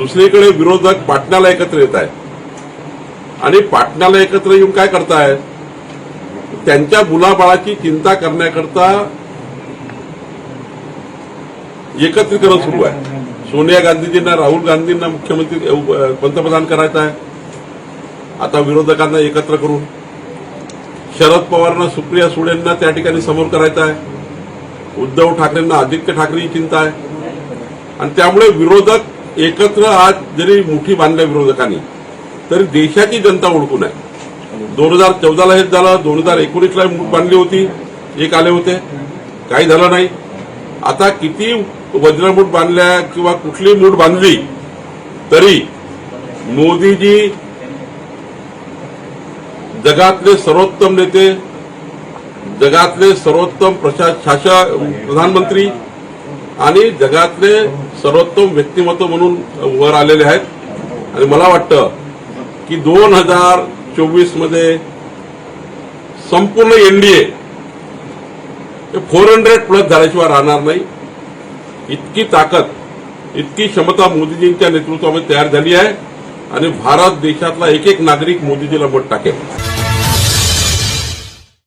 दुसरीकडे विरोधक पाटण्याला एकत्र येत आहेत. आणि पाटण्याला एकत्र येऊन काय करतायत त्यांच्या मुलाबाळाची चिंता करण्याकरता एकत्रीकरण सुरू आहे. सोनिया गांधीजींना राहुल गांधींना मुख्यमंत्री पंतप्रधान करायचं आहे. आता विरोधकांना एकत्र करून शरद पवारांना सुप्रिया सुळेंना त्या ठिकाणी समोर करायचं आहे. उद्धव ठाकरेंना आदित्य ठाकरेची चिंता आहे. आणि त्यामुळे विरोधक एकत्र आज जरी मुठी बांधल्या विरोधकांनी तरी देशाची जनता ओळखून आहे. दोन हजार चौदाला हेच झालं दोन हजार एकोणीसला बांधली होती एक आले होते. काही झालं नाही. आता किती वज्रमूठ बांधल्या किंवा कुठली मूठ बांधली तरी मोदीजी जगातले सर्वोत्तम नेते जगातले सर्वोत्तम प्रशा प्रधानमंत्री आणि जगातले सर्वोत्तम व्यक्तिमत्व म्हणून वर आलेले आहेत. आणि मला वाटतं की दोन हजार चोवीसमध्ये संपूर्ण एनडीए फोर हंड्रेड प्लस झाल्याशिवाय राहणार नाही. इतकी ताकद इतकी क्षमता मोदीजींच्या नेतृत्वामध्ये तयार झाली आहे. आणि भारत देशातला एक एक नागरिक मोदीजीला मत टाकेल.